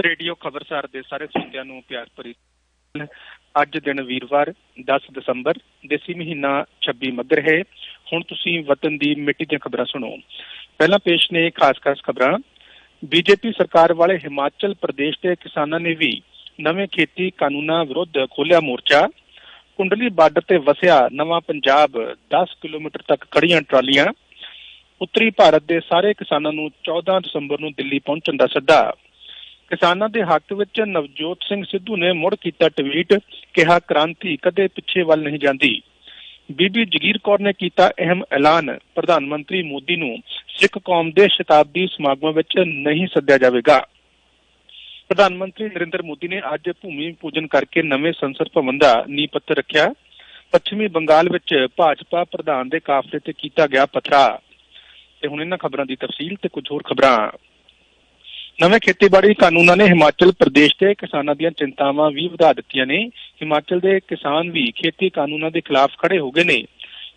Radio ਖਬਰਸਾਰ ਦੇ ਸਾਰੇ ਸਰੋਤਿਆਂ ਨੂੰ ਪਿਆਰ ਭਰੀ ਅੱਜ ਦਿਨ ਵੀਰਵਾਰ 10 ਦਸੰਬਰ, ਦੇਸੀ ਮਹੀਨਾ 26 ਮੱਘਰ ਹੈ। ਹੁਣ ਤੁਸੀਂ ਵਤਨ ਦੀ ਮਿੱਟੀ ਦੀਆਂ ਖਬਰਾਂ ਸੁਣੋ। ਪਹਿਲਾਂ ਪੇਸ਼ ਨੇ ਖਾਸ-ਖਾਸ ਖਬਰਾਂ। ਬੀਜੇਪੀ ਸਰਕਾਰ ਵਾਲੇ ਹਿਮਾਚਲ ਪ੍ਰਦੇਸ਼ ਦੇ ਕਿਸਾਨਾਂ ਨੇ ਵੀ ਨਵੇਂ ਖੇਤੀ ਕਾਨੂੰਨਾਂ ਵਿਰੁੱਧ ਖੋਲਿਆ ਮੋਰਚਾ। ਕੁੰਡਲੀ ਬਾਰਡਰ ਤੇ ਵਸਿਆ ਨਵਾਂ ਪੰਜਾਬ 10 ਕਿਲੋਮੀਟਰ ਤੱਕ ਖੜੀਆਂ ਟਰਾਲੀਆਂ। ਉੱਤਰੀ ਭਾਰਤ ਦੇ ਸਾਰੇ ਕਿਸਾਨਾਂ ਨੂੰ 14 ਦਸੰਬਰ ਨੂੰ ਦਿੱਲੀ ਪਹੁੰਚਣ ਦਾ ਸੱਦਾ। ਕਿਸਾਨਾਂ ਦੇ ਹੱਕ ਵਿੱਚ ਨਵਜੋਤ ਸਿੰਘ ਸਿੱਧੂ ਨੇ ਮੁੜ ਕੀਤਾ ਟਵੀਟ ਕਿਹਾ ਕ੍ਰਾਂਤੀ ਕਦੇ ਪਿੱਛੇ ਵੱਲ ਨਹੀਂ ਜਾਂਦੀ। ਬੀਬੀ ਜਗੀਰ ਕੌਰ ਨੇ ਕੀਤਾ ਅਹਿਮ ਐਲਾਨ। ਪ੍ਰਧਾਨ ਮੰਤਰੀ ਮੋਦੀ ਨੂੰ ਸਿੱਖ ਕੌਮ ਦੇ ਸ਼ਤਾਬਦੀ ਸਮਾਗਮ ਵਿੱਚ ਨਹੀਂ ਸੱਦਿਆ ਜਾਵੇਗਾ। ਪ੍ਰਧਾਨ ਮੰਤਰੀ ਨਰਿੰਦਰ ਮੋਦੀ ਨੇ ਅੱਜ ਭੂਮੀ ਪੂਜਨ ਕਰਕੇ ਨਵੇਂ ਸੰਸਦ ਭਵਨ ਦਾ ਨੀਂਹ ਪੱਥਰ ਰੱਖਿਆ। ਪੱਛਮੀ ਬੰਗਾਲ ਵਿੱਚ ਭਾਜਪਾ ਪ੍ਰਧਾਨ ਦੇ ਕਾਫਲੇ ਤੇ ਕੀਤਾ ਗਿਆ ਪਥਰਾ। ਤੇ ਹੁਣ ਇਹਨਾਂ ਖਬਰਾਂ ਦੀ ਤਫਸੀਲ ਤੇ ਕੁਝ ਹੋਰ ਖਬਰਾਂ। ਨਵੇਂ ਖੇਤੀਬਾੜੀ ਕਾਨੂੰਨਾਂ ਨੇ ਹਿਮਾਚਲ ਪ੍ਰਦੇਸ਼ ਦੇ ਕਿਸਾਨਾਂ ਦੀਆਂ ਚਿੰਤਾਵਾਂ ਵੀ ਵਧਾ ਦਿੱਤੀਆਂ ਨੇ। ਹਿਮਾਚਲ ਦੇ ਕਿਸਾਨ ਵੀ ਖੇਤੀ ਕਾਨੂੰਨਾਂ ਦੇ ਖਿਲਾਫ ਖੜੇ ਹੋ ਗਏ ਨੇ।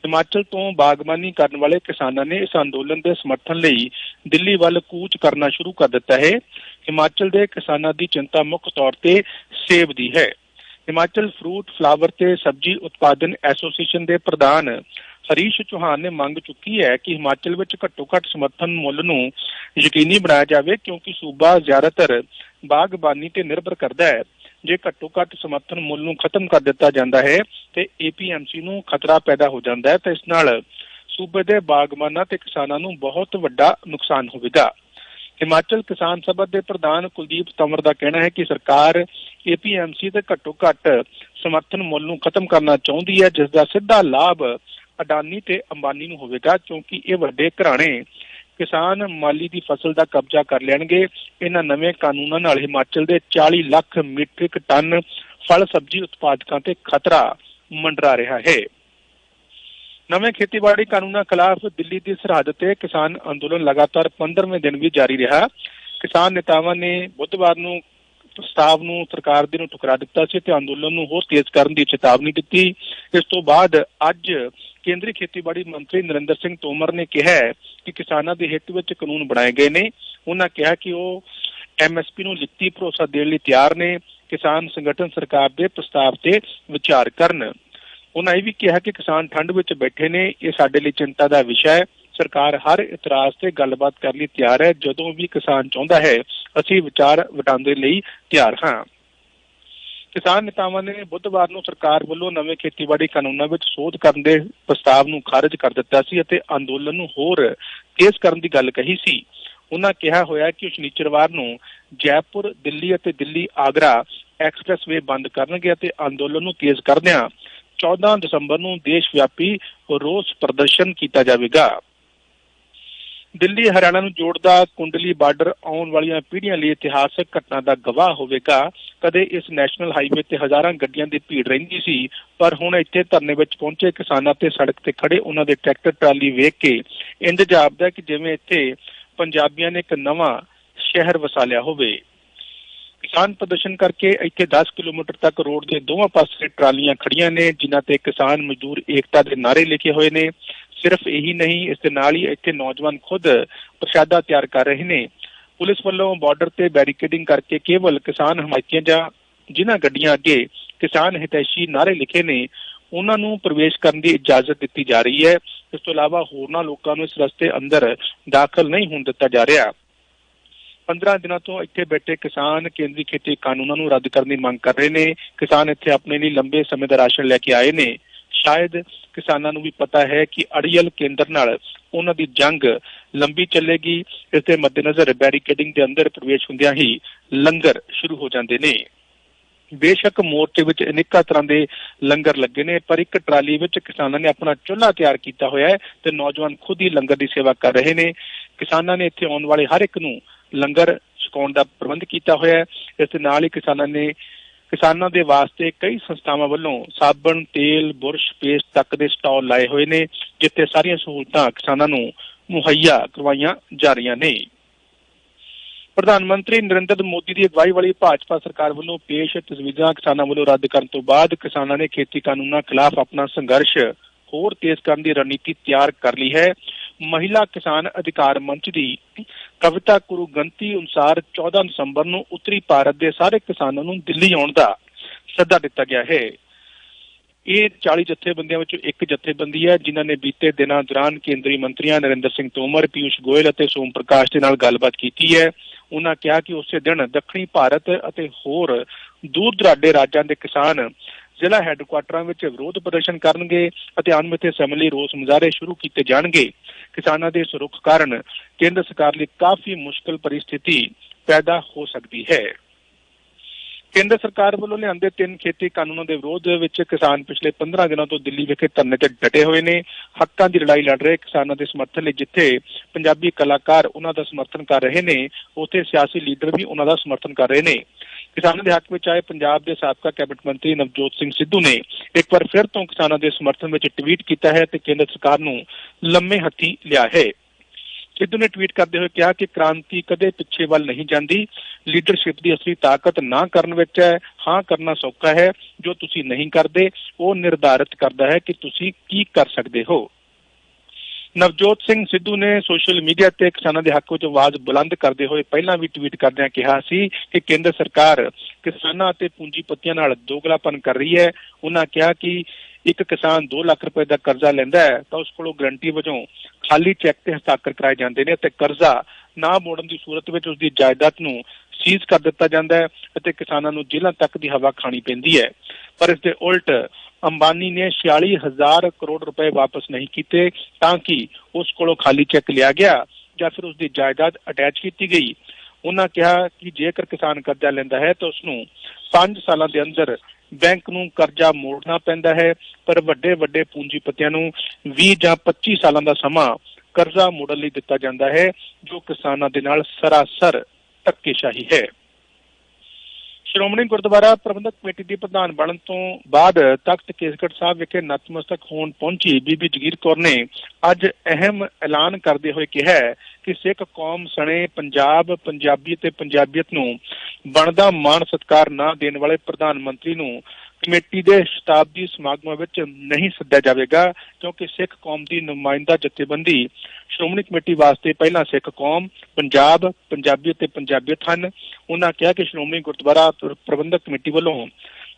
ਹਿਮਾਚਲ ਤੋਂ ਬਾਗਬਾਨੀ ਕਰਨ ਵਾਲੇ ਕਿਸਾਨਾਂ ਨੇ ਇਸ ਅੰਦੋਲਨ ਦੇ ਸਮਰਥਨ ਲਈ ਦਿੱਲੀ ਵੱਲ ਕੂਚ ਕਰਨਾ ਸ਼ੁਰੂ ਕਰ ਦਿੱਤਾ ਹੈ। ਹਿਮਾਚਲ ਦੇ ਕਿਸਾਨਾਂ ਦੀ ਚਿੰਤਾ ਮੁੱਖ ਤੌਰ ਤੇ ਸੇਬ ਦੀ ਹੈ। ਹਿਮਾਚਲ ਫਰੂਟ ਫਲਾਵਰ ਤੇ ਸਬਜ਼ੀ ਉਤਪਾਦਨ ਐਸੋਸੀਏਸ਼ਨ ਦੇ ਪ੍ਰਧਾਨ ਹਰੀਸ਼ ਚੌਹਾਨ ਨੇ ਮੰਗ ਚੁੱਕੀ ਹੈ ਕਿ ਹਿਮਾਚਲ ਵਿੱਚ ਘੱਟੋ-ਘੱਟ ਸਮਰਥਨ ਮੁੱਲ ਨੂੰ ਯਕੀਨੀ ਬਣਾਇਆ ਜਾਵੇ, ਕਿਉਂਕਿ ਸੂਬਾ ਜ਼ਿਆਦਾਤਰ ਬਾਗਬਾਨੀ ਤੇ ਨਿਰਭਰ ਕਰਦਾ ਹੈ। ਜੇ ਘੱਟੋ-ਘੱਟ ਸਮਰਥਨ ਮੁੱਲ ਨੂੰ ਖਤਮ ਕਰ ਦਿੱਤਾ ਜਾਂਦਾ ਹੈ, ਤੇ ਏਪੀਐਮਸੀ ਨੂੰ ਖਤਰਾ ਪੈਦਾ ਹੋ ਜਾਂਦਾ ਹੈ, ਤਾਂ ਇਸ ਨਾਲ ਸੂਬੇ ਦੇ ਬਾਗਬਾਨਾਂ ਤੇ ਕਿਸਾਨਾਂ ਨੂੰ ਬਹੁਤ ਵੱਡਾ ਨੁਕਸਾਨ ਹੋਵੇਗਾ। ਹਿਮਾਚਲ ਕਿਸਾਨ ਸਭਾ ਦੇ ਪ੍ਰਧਾਨ ਕੁਲਦੀਪ ਤਮਰ ਦਾ ਕਹਿਣਾ ਹੈ ਕਿ ਸਰਕਾਰ ਏਪੀਐਮਸੀ ਤੇ ਘੱਟੋ-ਘੱਟ ਸਮਰਥਨ ਮੁੱਲ ਨੂੰ ਖਤਮ ਕਰਨਾ ਚਾਹੁੰਦੀ ਹੈ, ਜਿਸ ਦਾ ਸਿੱਧਾ ਲਾਭ ਅਡਾਨੀ ਤੇ ਅੰਬਾਨੀ ਨੂੰ ਹੋਵੇਗਾ, ਕਿਉਂਕਿ ਇਹ ਵੱਡੇ ਘਰਾਣੇ ਕਿਸਾਨ ਮਾਲੀ ਦੀ ਫਸਲ ਦਾ ਕਬਜ਼ਾ ਕਰ ਲੈਣਗੇ। ਇਹਨਾਂ ਨਵੇਂ ਕਾਨੂੰਨਾਂ ਨਾਲ ਹਿਮਾਚਲ ਦੇ 40 ਲੱਖ ਮੀਟ੍ਰਿਕ ਟਨ ਫਲ ਸਬਜ਼ੀ ਉਤਪਾਦਕਾਂ ਤੇ ਖਤਰਾ ਮੰਡਰਾ ਰਿਹਾ ਹੈ। ਨਵੇਂ ਖੇਤੀਬਾੜੀ ਕਾਨੂੰਨਾਂ ਖਿਲਾਫ ਦਿੱਲੀ ਦੀ ਸਰਹੱਦ ਤੇ ਕਿਸਾਨ ਅੰਦੋਲਨ ਲਗਾਤਾਰ 15ਵੇਂ ਦਿਨ ਵੀ ਜਾਰੀ ਰਿਹਾ। ਕਿਸਾਨ ਨੇਤਾਵਾਂ ਨੇ ਬੁੱਧਵਾਰ ਨੂੰ ਪ੍ਰਸਤਾਵ ਨੂੰ, ਸਰਕਾਰ ਦੇ ਨੂੰ ਠੁਕਰਾ ਦਿੱਤਾ ਸੀ ਤੇ ਅੰਦੋਲਨ ਨੂੰ ਹੋਰ ਤੇਜ਼ ਕਰਨ ਦੀ ਚੇਤਾਵਨੀ ਦਿੱਤੀ। ਇਸ ਤੋਂ ਬਾਅਦ ਅੱਜ ਕੇਂਦਰੀ ਖੇਤੀਬਾੜੀ ਮੰਤਰੀ ਨਰਿੰਦਰ ਸਿੰਘ ਤੋਮਰ ਨੇ ਕਿਹਾ ਕਿ ਕਿਸਾਨਾਂ ਦੇ ਹਿੱਤ ਵਿੱਚ ਕਾਨੂੰਨ ਬਣਾਏ ਗਏ ਨੇ। ਉਹਨਾਂ ਕਿਹਾ ਕਿ ਉਹ ਐਮਐਸਪੀ ਨੂੰ ਲਿਖਤੀ ਭਰੋਸਾ ਦੇਣ ਲਈ ਤਿਆਰ ਨੇ। ਕਿਸਾਨ ਸੰਗਠਨ ਸਰਕਾਰ ਦੇ ਪ੍ਰਸਤਾਵ ਤੇ ਵਿਚਾਰ ਕਰਨ। ਉਹਨਾਂ ਇਹ ਵੀ ਕਿਹਾ ਕਿ ਕਿਸਾਨ ਠੰਡ ਵਿੱਚ ਬੈਠੇ ਨੇ, ਇਹ ਸਾਡੇ ਲਈ ਚਿੰਤਾ ਦਾ ਵਿਸ਼ਾ ਹੈ। ਸਰਕਾਰ ਹਰ ਇਤਰਾਜ਼ ਤੇ ਗੱਲਬਾਤ ਕਰਨ ਲਈ ਤਿਆਰ ਹੈ। ਜਦੋਂ ਵੀ ਕਿਸਾਨ ਚਾਹੁੰਦਾ ਹੈ ਅਸੀਂ ਵਿਚਾਰ ਵਟਾਂਦਰੇ ਲਈ ਤਿਆਰ ਹਾਂ। ਕਿਸਾਨ ਨੇਤਾਵਾਂ ਨੇ ਬੁੱਧਵਾਰ ਨੂੰ ਸਰਕਾਰ ਵੱਲੋਂ ਨਵੇਂ ਖੇਤੀਬਾੜੀ ਕਾਨੂੰਨਾਂ ਵਿੱਚ ਸੋਧ ਕਰਨ ਦੇ ਪ੍ਰਸਤਾਵ ਨੂੰ ਖਾਰਜ ਕਰ ਦਿੱਤਾ ਸੀ ਅਤੇ ਅੰਦੋਲਨ ਨੂੰ ਹੋਰ ਤੇਜ਼ ਕਰਨ ਦੀ ਗੱਲ ਕਹੀ ਸੀ। ਉਹਨਾਂ ਕਿਹਾ ਹੋਇਆ ਕਿ ਸ਼ਨੀਚਰਵਾਰ ਨੂੰ ਜੈਪੁਰ, ਦਿੱਲੀ ਅਤੇ ਦਿੱਲੀ ਆਗਰਾ ਐਕਸਪ੍ਰੈਸਵੇ ਬੰਦ ਕਰਨਗੇ ਅਤੇ ਅੰਦੋਲਨ ਨੂੰ ਤੇਜ਼ ਕਰਦਿਆਂ 14 ਦਸੰਬਰ ਨੂੰ ਦੇਸ਼ ਵਿਆਪੀ ਰੋਸ ਪ੍ਰਦਰਸ਼ਨ ਕੀਤਾ ਜਾਵੇਗਾ। ਦਿੱਲੀ ਹਰਿਆਣਾ ਨੂੰ ਜੋੜਦਾ ਕੁੰਡਲੀ ਬਾਰਡਰ ਆਉਣ ਵਾਲੀਆਂ ਪੀੜ੍ਹੀਆਂ ਲਈ ਇਤਿਹਾਸਕ ਘਟਨਾ ਦਾ ਗਵਾਹ ਹੋਵੇਗਾ। ਕਦੇ ਇਸ ਨੈਸ਼ਨਲ ਹਾਈਵੇ ਤੇ ਹਜ਼ਾਰਾਂ ਗੱਡੀਆਂ ਦੀ ਭੀੜ ਰਹਿੰਦੀ ਸੀ, ਪਰ ਹੁਣ ਇੱਥੇ ਧਰਨੇ ਵਿੱਚ ਪਹੁੰਚੇ ਕਿਸਾਨਾਂ ਤੇ ਸੜਕ ਤੇ ਖੜੇ ਉਹਨਾਂ ਦੇ ਟਰੈਕਟਰ, ਟਰਾਲੀ ਵੇਖ ਕੇ ਇੰਜ ਜਾਪਦਾ ਕਿ ਜਿਵੇਂ ਇੱਥੇ ਪੰਜਾਬੀਆਂ ਨੇ ਇੱਕ ਨਵਾਂ ਸ਼ਹਿਰ ਵਸਾ ਲਿਆ ਹੋਵੇ। ਕਿਸਾਨ ਪ੍ਰਦਰਸ਼ਨ ਕਰਕੇ ਇੱਥੇ 10 ਕਿਲੋਮੀਟਰ ਤੱਕ ਰੋਡ ਦੇ ਦੋਵਾਂ ਪਾਸੇ ਟਰਾਲੀਆਂ ਖੜੀਆਂ ਨੇ, ਜਿਨ੍ਹਾਂ ਤੇ ਕਿਸਾਨ ਮਜ਼ਦੂਰ ਏਕਤਾ ਦੇ ਨਾਰੇ ਲਿਖੇ ਹੋਏ ਨੇ। ਸਿਰਫ ਇਹੀ ਨਹੀਂ, ਇਸ ਦੇ ਨਾਲ ਹੀ ਇੱਥੇ ਨੌਜਵਾਨ ਖੁਦ ਪ੍ਰਸ਼ਾਦਾ ਤਿਆਰ ਕਰ ਰਹੇ ਨੇ। ਪੁਲਿਸ ਵੱਲੋਂ ਬਾਰਡਰ ਤੇ ਬੈਰੀਕੇਡਿੰਗ ਕਰਕੇ ਕੇਵਲ ਕਿਸਾਨ ਹਮਾਇਤੀਆਂ ਜਾਂ ਜਿਨ੍ਹਾਂ ਗੱਡੀਆਂ ਅੱਗੇ ਕਿਸਾਨ ਹਿਤੈਸ਼ੀ ਨਾਰੇ ਲਿਖੇ ਨੇ, ਉਹਨਾਂ ਨੂੰ ਪ੍ਰਵੇਸ਼ ਕਰਨ ਦੀ ਇਜਾਜ਼ਤ ਦਿੱਤੀ ਜਾ ਰਹੀ ਹੈ। ਇਸ ਤੋਂ ਇਲਾਵਾ ਹੋਰਨਾਂ ਲੋਕਾਂ ਨੂੰ ਇਸ ਰਸਤੇ ਅੰਦਰ ਦਾਖਲ ਨਹੀਂ ਹੋਣ ਦਿੱਤਾ ਜਾ ਰਿਹਾ। 15 ਦਿਨਾਂ ਤੋਂ ਇੱਥੇ ਬੈਠੇ ਕਿਸਾਨ ਕੇਂਦਰੀ ਖੇਤੀ ਕਾਨੂੰਨਾਂ ਨੂੰ ਰੱਦ ਕਰਨ ਦੀ ਮੰਗ ਕਰ ਰਹੇ ਨੇ। ਕਿਸਾਨ ਇੱਥੇ ਆਪਣੇ ਲਈ ਲੰਬੇ ਸਮੇਂ ਦਾ ਰਾਸ਼ਨ ਲੈ ਕੇ ਆਏ ਨੇ। ਸ਼ਾਇਦ ਕਿਸਾਨਾਂ ਨੂੰ ਵੀ ਪਤਾ ਹੈ ਕਿ ਅੜੀਅਲ ਕੇਂਦਰ ਨਾਲ ਉਹਨਾਂ ਦੀ ਜੰਗ ਲੰਬੀ ਚੱਲੇਗੀ। ਇਸ ਦੇ ਮੱਦੇਨਜ਼ਰ ਬੈਰੀਕੇਡਿੰਗ ਦੇ ਅੰਦਰ ਪ੍ਰਵੇਸ਼ ਹੁੰਦਿਆਂ ਹੀ ਲੰਗਰ ਸ਼ੁਰੂ ਹੋ ਜਾਂਦੇ ਨੇ। ਬੇਸ਼ੱਕ ਮੋਰਚੇ ਵਿੱਚ ਅਨੇਕਾਂ ਤਰ੍ਹਾਂ ਦੇ ਲੰਗਰ ਲੱਗੇ ਨੇ, ਪਰ ਇੱਕ ਟਰਾਲੀ ਵਿੱਚ ਕਿਸਾਨਾਂ ਨੇ ਆਪਣਾ ਚੁੱਲ੍ਹਾ ਤਿਆਰ ਕੀਤਾ ਹੋਇਆ ਹੈ ਤੇ ਨੌਜਵਾਨ ਖੁਦ ਹੀ ਲੰਗਰ ਦੀ ਸੇਵਾ ਕਰ ਰਹੇ ਨੇ। ਕਿਸਾਨਾਂ ਨੇ ਇੱਥੇ ਆਉਣ ਵਾਲੇ ਹਰ ਇੱਕ ਨੂੰ ਲੰਗਰ ਛਕਾਉਣ ਦਾ ਪ੍ਰਬੰਧ ਕੀਤਾ ਹੋਇਆ ਹੈ। ਇਸ ਦੇ ਨਾਲ ਹੀ ਕਿਸਾਨਾਂ ਨੇ ਕਿਸਾਨਾਂ ਦੇ ਵਾਸਤੇ ਕਈ ਸੰਸਥਾਵਾਂ ਵੱਲੋਂ ਸਾਬਣ, ਤੇਲ, ਬੁਰਸ਼, ਪੇਸਟ ਤੱਕ ਦੇ ਸਟਾਲ ਲਾਏ ਹੋਏ ਨੇ, ਜਿੱਥੇ ਸਾਰੀਆਂ ਸਹੂਲਤਾਂ ਕਿਸਾਨਾਂ ਨੂੰ ਮੁਹੱਈਆ ਕਰਵਾਈਆਂ ਜਾ ਰਹੀਆਂ ਨੇ। ਪ੍ਰਧਾਨ ਮੰਤਰੀ ਨਰਿੰਦਰ ਮੋਦੀ ਦੀ ਅਗਵਾਈ ਵਾਲੀ ਭਾਜਪਾ ਸਰਕਾਰ ਵੱਲੋਂ ਪੇਸ਼ ਤਜਵੀਜ਼ਾਂ ਕਿਸਾਨਾਂ ਵੱਲੋਂ ਰੱਦ ਕਰਨ ਤੋਂ ਬਾਅਦ ਕਿਸਾਨਾਂ ਨੇ ਖੇਤੀ ਕਾਨੂੰਨਾਂ ਖਿਲਾਫ ਆਪਣਾ ਸੰਘਰਸ਼ ਹੋਰ ਤੇਜ਼ ਕਰਨ ਦੀ ਰਣਨੀਤੀ ਤਿਆਰ ਕਰ ਲਈ ਹੈ। ਮਹਿਲਾ ਕਿਸਾਨ ਅਧਿਕਾਰ ਮੰਚ ਦੀ ਕਵਿਤਾ ਕੁਰੂ ਗੰਤੀ ਅਨੁਸਾਰ 14 ਦਸੰਬਰ ਨੂੰ ਉੱਤਰੀ ਭਾਰਤ ਦੇ ਸਾਰੇ ਕਿਸਾਨਾਂ ਨੂੰ ਦਿੱਲੀ ਆਉਣ ਦਾ ਸੱਦਾ ਦਿੱਤਾ ਗਿਆ ਹੈ। ਇਹ 40 ਜਥੇਬੰਦੀਆਂ ਵਿੱਚੋਂ ਇੱਕ ਜਥੇਬੰਦੀ ਹੈ ਜਿਨ੍ਹਾਂ ਨੇ ਬੀਤੇ ਦਿਨਾਂ ਦੌਰਾਨ ਕੇਂਦਰੀ ਮੰਤਰੀਆਂ ਨਰਿੰਦਰ ਸਿੰਘ ਤੋਮਰ, ਪੀਯੂਸ਼ ਗੋਇਲ ਅਤੇ ਸੋਮ ਪ੍ਰਕਾਸ਼ ਦੇ ਨਾਲ ਗੱਲਬਾਤ ਕੀਤੀ ਹੈ। ਉਹਨਾਂ ਕਿਹਾ ਕਿ ਉਸੇ ਦਿਨ ਦੱਖਣੀ ਭਾਰਤ ਅਤੇ ਹੋਰ ਦੂਰ ਦਰਾਡੇ ਰਾਜਾਂ ਦੇ ਕਿਸਾਨ ਜ਼ਿਲ੍ਹਾ ਹੈੱਡਕੁਆਟਰਾਂ ਵਿੱਚ ਵਿਰੋਧ ਪ੍ਰਦਰਸ਼ਨ ਕਰਨਗੇ ਅਤੇ ਅਨਮਿੱਥੇ ਸਮੇਂ ਰੋਸ ਮੁਜ਼ਾਹਰੇ ਸ਼ੁਰੂ ਕੀਤੇ ਜਾਣਗੇ। ਕਿਸਾਨਾਂ ਦੇ ਇਸ ਰੁਖ ਕਾਰਨ ਕੇਂਦਰ ਸਰਕਾਰ ਲਈ ਕਾਫੀ ਮੁਸ਼ਕਲ ਪਰਿਸਥਿਤੀ ਪੈਦਾ ਹੋ ਸਕਦੀ ਹੈ। ਕੇਂਦਰ ਸਰਕਾਰ ਵੱਲੋਂ ਲਿਆਂਦੇ ਤਿੰਨ ਖੇਤੀ ਕਾਨੂੰਨਾਂ ਦੇ ਵਿਰੋਧ ਵਿੱਚ ਕਿਸਾਨ ਪਿਛਲੇ 15 ਦਿਨਾਂ ਤੋਂ ਦਿੱਲੀ ਵਿਖੇ ਧਰਨੇ ਤੇ ਡਟੇ ਹੋਏ ਨੇ। ਹੱਕਾਂ ਦੀ ਲੜਾਈ ਲੜ ਰਹੇ ਕਿਸਾਨਾਂ ਦੇ ਸਮਰਥਨ ਲਈ ਜਿੱਥੇ ਪੰਜਾਬੀ ਕਲਾਕਾਰ ਉਹਨਾਂ ਦਾ ਸਮਰਥਨ ਕਰ ਰਹੇ ਨੇ, ਉੱਥੇ ਸਿਆਸੀ ਲੀਡਰ ਵੀ ਉਹਨਾਂ ਦਾ ਸਮਰਥਨ ਕਰ ਰਹੇ ਨੇ। ਕਿਸਾਨਾਂ ਦੇ ਹੱਕ ਵਿੱਚ ਆਏ ਪੰਜਾਬ ਦੇ ਸਾਬਕਾ ਕੈਬਨਿਟ ਮੰਤਰੀ ਨਵਜੋਤ ਸਿੰਘ ਸਿੱਧੂ ਨੇ ਇੱਕ ਵਾਰ ਫਿਰ ਤੋਂ ਕਿਸਾਨਾਂ ਦੇ ਸਮਰਥਨ ਵਿੱਚ ਟਵੀਟ ਕੀਤਾ ਹੈ ਤੇ ਕੇਂਦਰ ਸਰਕਾਰ ਨੂੰ ਲੰਮੇ ਹੱਥੀ ਲਿਆ ਹੈ। ਸਿੱਧੂ ਨੇ ਟਵੀਟ ਕਰਦੇ ਹੋਏ ਕਿਹਾ ਕਿ ਕ੍ਰਾਂਤੀ ਕਦੇ ਪਿੱਛੇ ਵੱਲ ਨਹੀਂ ਜਾਂਦੀ। ਲੀਡਰਸ਼ਿਪ ਦੀ ਅਸਲੀ ਤਾਕਤ ਨਾ ਕਰਨ ਵਿੱਚ ਹੈ। ਹਾਂ, ਕਰਨਾ ਸੌਖਾ ਹੈ। ਜੋ ਤੁਸੀਂ ਨਹੀਂ ਕਰਦੇ, ਉਹ ਨਿਰਧਾਰਿਤ ਕਰਦਾ ਹੈ ਕਿ ਤੁਸੀਂ ਕੀ ਕਰ ਸਕਦੇ ਹੋ। ਨਵਜੋਤ ਸਿੰਘ ਸਿੱਧੂ ਨੇ ਸੋਸ਼ਲ ਮੀਡੀਆ ਤੇ ਕਿਸਾਨਾਂ ਦੇ ਹੱਕ ਵਿੱਚ ਆਵਾਜ਼ ਬੁਲੰਦ ਕਰਦੇ ਹੋਏ ਪਹਿਲਾਂ ਵੀ ਟਵੀਟ ਕਰਦਿਆਂ ਕਿਹਾ ਸੀ ਕਿ ਕੇਂਦਰ ਸਰਕਾਰ ਕਿਸਾਨਾਂ ਅਤੇ ਪੂੰਜੀਪਤੀਆਂ ਨਾਲ ਦੋਗਲਾਪਨ ਕਰ ਰਹੀ ਹੈ। ਉਹਨਾਂ ਕਿਹਾ ਕਿ ਇੱਕ ਕਿਸਾਨ 2 ਲੱਖ ਰੁਪਏ ਦਾ ਕਰਜ਼ਾ ਲੈਂਦਾ ਹੈ ਤਾਂ ਉਸ ਕੋਲੋਂ ਗਰੰਟੀ ਵਜੋਂ ਖਾਲੀ ਚੈੱਕ ਤੇ ਹਸਤਾਖਰ ਕਰਾਏ ਜਾਂਦੇ ਨੇ ਅਤੇ ਕਰਜ਼ਾ ਨਾ ਮੋੜਨ ਦੀ ਸੂਰਤ ਵਿੱਚ ਉਸ ਦੀ ਜਾਇਦਾਦ ਨੂੰ ਸੀਜ਼ ਕਰ ਦਿੱਤਾ ਜਾਂਦਾ ਹੈ ਅਤੇ ਕਿਸਾਨਾਂ ਨੂੰ ਜੇਲ੍ਹਾਂ ਤੱਕ ਦੀ ਹਵਾ ਖਾਣੀ ਪੈਂਦੀ ਹੈ। ਪਰ ਇਸ ਦੇ ਉਲਟ ਅੰਬਾਨੀ ਨੇ 46000 ਕਰੋੜ ਰੁਪਏ ਵਾਪਸ ਨਹੀਂ ਕੀਤੇ ਤਾਂ ਕਿ ਉਸ ਕੋਲੋਂ ਖਾਲੀ ਚੈੱਕ ਲਿਆ ਗਿਆ ਜਾਂ ਫਿਰ ਉਸ ਦੀ ਜਾਇਦਾਦ ਅਟੈਚ ਕੀਤੀ ਗਈ। ਉਹਨਾਂ ਕਿਹਾ ਕਿ ਜੇਕਰ ਕਿਸਾਨ ਕਰਜ਼ਾ ਲੈਂਦਾ ਹੈ ਤਾਂ ਉਸ ਨੂੰ 5 ਸਾਲਾਂ ਦੇ ਅੰਦਰ ਬੈਂਕ ਨੂੰ ਕਰਜ਼ਾ ਮੋੜਨਾ ਪੈਂਦਾ ਹੈ, ਪਰ ਵੱਡੇ ਵੱਡੇ ਪੂੰਜੀਪਤੀਆਂ ਨੂੰ 20 ਜਾਂ 25 ਸਾਲਾਂ ਦਾ ਸਮਾਂ ਕਰਜ਼ਾ ਮੋੜਨ ਲਈ ਦਿੱਤਾ ਜਾਂਦਾ ਹੈ, ਜੋ ਕਿਸਾਨਾਂ ਦੇ ਨਾਲ ਸਰਾਸਰ ਧੱਕੇਸ਼ਾਹੀ ਹੈ। ਸ਼੍ਰੋਮਣੀ ਗੁਰਦੁਆਰਾ ਪ੍ਰਬੰਧਕ ਕਮੇਟੀ ਦੀ ਪ੍ਰਧਾਨ ਬਣਨ ਤੋਂ ਬਾਅਦ ਤਖਤ ਕੇਸਗੜ੍ਹ ਸਾਹਿਬ ਵਿਖੇ ਨਤਮਸਤਕ ਹੋਣ ਪਹੁੰਚੀ ਬੀਬੀ ਜਗੀਰ ਕੌਰ ਨੇ ਅੱਜ ਅਹਿਮ ਐਲਾਨ ਕਰਦੇ ਹੋਏ ਕਿਹਾ ਕਿ ਸਿੱਖ ਕੌਮ ਸਣੇ ਪੰਜਾਬ, ਪੰਜਾਬੀ ਤੇ ਪੰਜਾਬੀਅਤ ਨੂੰ ਬਣਦਾ ਮਾਣ ਸਤਕਾਰ ਨਾ ਦੇਣ ਵਾਲੇ ਪ੍ਰਧਾਨ ਮੰਤਰੀ ਨੂੰ ਕਮੇਟੀ ਦੇ ਸ਼ਤਾਬਦੀ ਸਮਾਗਮਾਂ ਵਿੱਚ ਨਹੀਂ ਸੱਦਿਆ ਜਾਵੇਗਾ, ਕਿਉਂਕਿ ਸਿੱਖ ਕੌਮ ਦੀ ਨੁਮਾਇੰਦਾ ਜਥੇਬੰਦੀ ਸ਼੍ਰੋਮਣੀ ਕਮੇਟੀ ਵਾਸਤੇ ਪਹਿਲਾਂ ਸਿੱਖ ਕੌਮ, ਪੰਜਾਬ, ਪੰਜਾਬੀ ਅਤੇ ਪੰਜਾਬੀਅਤ ਹਨ। ਉਹਨਾਂ ਕਿਹਾ ਕਿ ਸ਼੍ਰੋਮਣੀ ਗੁਰਦੁਆਰਾ ਪ੍ਰਬੰਧਕ ਕਮੇਟੀ ਵੱਲੋਂ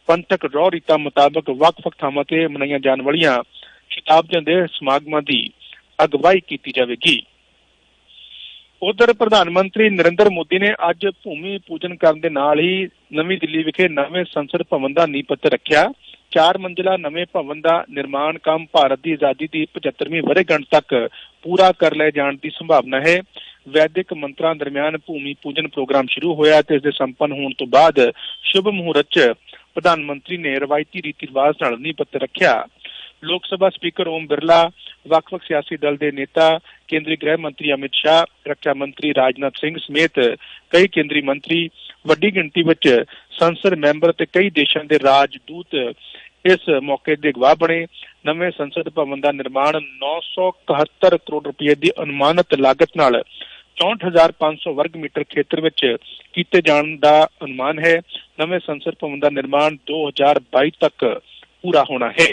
ਪੰਥਕ ਰੌ ਰੀਤਾਂ ਮੁਤਾਬਕ ਵੱਖ-ਵੱਖ ਥਾਵਾਂ ਤੇ ਮਨਾਈਆਂ ਜਾਣ ਵਾਲੀਆਂ ਸ਼ਤਾਬਦੀਆਂ ਦੇ ਸਮਾਗਮਾਂ ਦੀ ਅਗਵਾਈ ਕੀਤੀ ਜਾਵੇਗੀ। ਉਧਰ ਪ੍ਰਧਾਨ ਮੰਤਰੀ ਨਰਿੰਦਰ ਮੋਦੀ ਨੇ ਅੱਜ ਭੂਮੀ ਪੂਜਨ ਕਰਨ ਦੇ ਨਾਲ ਹੀ ਨਵੀਂ ਦਿੱਲੀ ਵਿਖੇ ਨਵੇਂ ਸੰਸਦ ਭਵਨ ਦਾ ਨੀਂਹ ਪੱਥਰ ਰੱਖਿਆ। ਚਾਰ ਮੰਜ਼ਿਲਾ ਨਵੇਂ ਭਵਨ ਦਾ ਨਿਰਮਾਣ ਕੰਮ ਭਾਰਤ ਦੀ ਆਜ਼ਾਦੀ ਦੀ 75ਵੀਂ ਵਰ੍ਹੇਗੰਢ ਤੱਕ ਪੂਰਾ ਕਰ ਲਏ ਜਾਣ ਦੀ ਸੰਭਾਵਨਾ ਹੈ। ਵੈਦਿਕ ਮੰਤਰਾਂ ਦਰਮਿਆਨ ਭੂਮੀ ਪੂਜਨ ਪ੍ਰੋਗਰਾਮ ਸ਼ੁਰੂ ਹੋਇਆ ਤੇ ਇਸ ਦੇ ਸੰਪੰਨ ਹੋਣ ਤੋਂ ਬਾਅਦ ਸ਼ੁਭ ਮਹੂਰਤ 'ਚ ਪ੍ਰਧਾਨ ਮੰਤਰੀ ਨੇ ਰਵਾਇਤੀ ਰੀਤੀ ਰਿਵਾਜ ਨਾਲ ਨੀਂਹ ਪੱਥਰ ਰੱਖਿਆ। ਲੋਕ ਸਭਾ ਸਪੀਕਰ ਓਮ ਬਿਰਲਾ, ਵੱਖ-ਵੱਖ ਸਿਆਸੀ ਦਲ ਦੇ ਨੇਤਾ, ਕੇਂਦਰੀ ਗ੍ਰਹਿ ਮੰਤਰੀ ਅਮਿਤ ਸ਼ਾਹ, ਰੱਖਿਆ ਮੰਤਰੀ ਰਾਜਨਾਥ ਸਿੰਘ ਸਮੇਤ ਕਈ ਕੇਂਦਰੀ ਮੰਤਰੀ, ਵੱਡੀ ਗਿਣਤੀ ਵਿੱਚ ਸੰਸਦ ਮੈਂਬਰ ਤੇ ਕਈ ਦੇਸ਼ਾਂ ਦੇ ਰਾਜਦੂਤ ਇਸ ਮੌਕੇ ਦੇ ਗਵਾਹ ਬਣੇ। ਨਵੇਂ ਸੰਸਦ ਭਵਨ ਦਾ ਨਿਰਮਾਣ 971 ਕਰੋੜ ਰੁਪਏ ਦੀ ਅਨੁਮਾਨਿਤ ਲਾਗਤ ਨਾਲ 64500 ਵਰਗ ਮੀਟਰ ਖੇਤਰ ਵਿੱਚ ਕੀਤੇ ਜਾਣ ਦਾ ਅਨੁਮਾਨ ਹੈ। ਨਵੇਂ ਸੰਸਦ ਭਵਨ ਦਾ ਨਿਰਮਾਣ 2022 ਤੱਕ ਪੂਰਾ ਹੋਣਾ ਹੈ।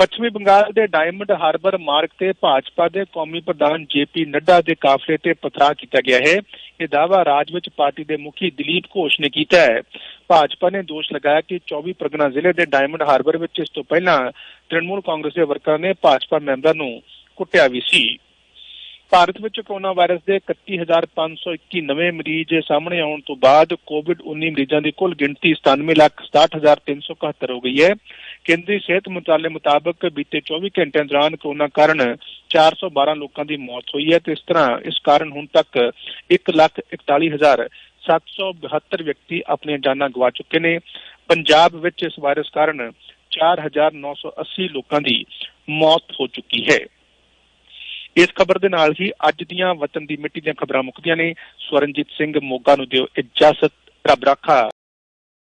ਪੱਛਮੀ ਬੰਗਾਲ ਦੇ ਡਾਇਮੰਡ ਹਾਰਬਰ ਮਾਰਗ ਤੇ ਭਾਜਪਾ ਦੇ ਕੌਮੀ ਪ੍ਰਧਾਨ ਜੇਪੀ ਨੱਡਾ ਦੇ ਕਾਫਲੇ ਤੇ ਪਥਰਾ ਕੀਤਾ ਗਿਆ ਹੈ। ਇਹ ਦਾਵਾ ਰਾਜ ਵਿੱਚ ਪਾਰਟੀ ਦੇ ਮੁਖੀ ਦਿਲੀਪ ਘੋਸ਼ ਨੇ ਕੀਤਾ ਹੈ। ਭਾਜਪਾ ਨੇ ਦੋਸ਼ ਲਗਾਇਆ ਕਿ 24 ਪ੍ਰਗਨਾ ਜ਼ਿਲ੍ਹੇ ਦੇ ਡਾਇਮੰਡ ਹਾਰਬਰ ਵਿੱਚ ਇਸ ਤੋਂ ਪਹਿਲਾਂ ਤ੍ਰਿਣਮੂਲ ਕਾਂਗਰਸ ਦੇ ਵਰਕਰਾਂ ਨੇ ਭਾਜਪਾ ਮੈਂਬਰਾਂ ਨੂੰ ਕੁੱਟਿਆ ਵੀ ਸੀ। ਭਾਰਤ ਵਿੱਚ ਕੋਰੋਨਾ ਵਾਇਰਸ ਦੇ 31521 ਨਵੇਂ ਮਰੀਜ਼ ਸਾਹਮਣੇ ਆਉਣ ਤੋਂ ਬਾਅਦ ਕੋਵਿਡ-19 ਮਰੀਜ਼ਾਂ ਦੀ ਕੁੱਲ ਗਿਣਤੀ 97,67,371 ਹੋ ਗਈ ਹੈ। ਕੇਂਦਰੀ ਸਿਹਤ ਮੰਤਰਾਲੇ ਮੁਤਾਬਕ ਬੀਤੇ 24 ਘੰਟਿਆਂ ਦੌਰਾਨ ਕੋਰੋਨਾ ਕਾਰਨ 412 ਲੋਕਾਂ ਦੀ ਮੌਤ ਹੋਈ ਹੈ ਤੇ ਇਸ ਤਰ੍ਹਾਂ ਇਸ ਕਾਰਨ ਹੁਣ ਤੱਕ 1,41,772 ਵਿਅਕਤੀ ਆਪਣੀਆਂ ਜਾਨਾਂ ਗਵਾ ਚੁੱਕੇ ਨੇ। ਪੰਜਾਬ ਵਿੱਚ ਇਸ ਵਾਇਰਸ ਕਾਰਨ 4,980 ਲੋਕਾਂ ਦੀ ਮੌਤ ਹੋ ਚੁੱਕੀ ਹੈ। ਇਸ ਖਬਰ ਦੇ ਨਾਲ ਹੀ ਅੱਜ ਦੀਆਂ ਵਤਨ ਦੀ ਮਿੱਟੀ ਦੀਆਂ ਖਬਰਾਂ ਮੁੱਕਦੀਆਂ ਨੇ। ਸਵਰਨਜੀਤ ਸਿੰਘ ਮੋਗਾ ਨੂੰ ਦਿਓ ਇਜਾਜ਼ਤ। ਰੱਬ ਰਾਖਾ।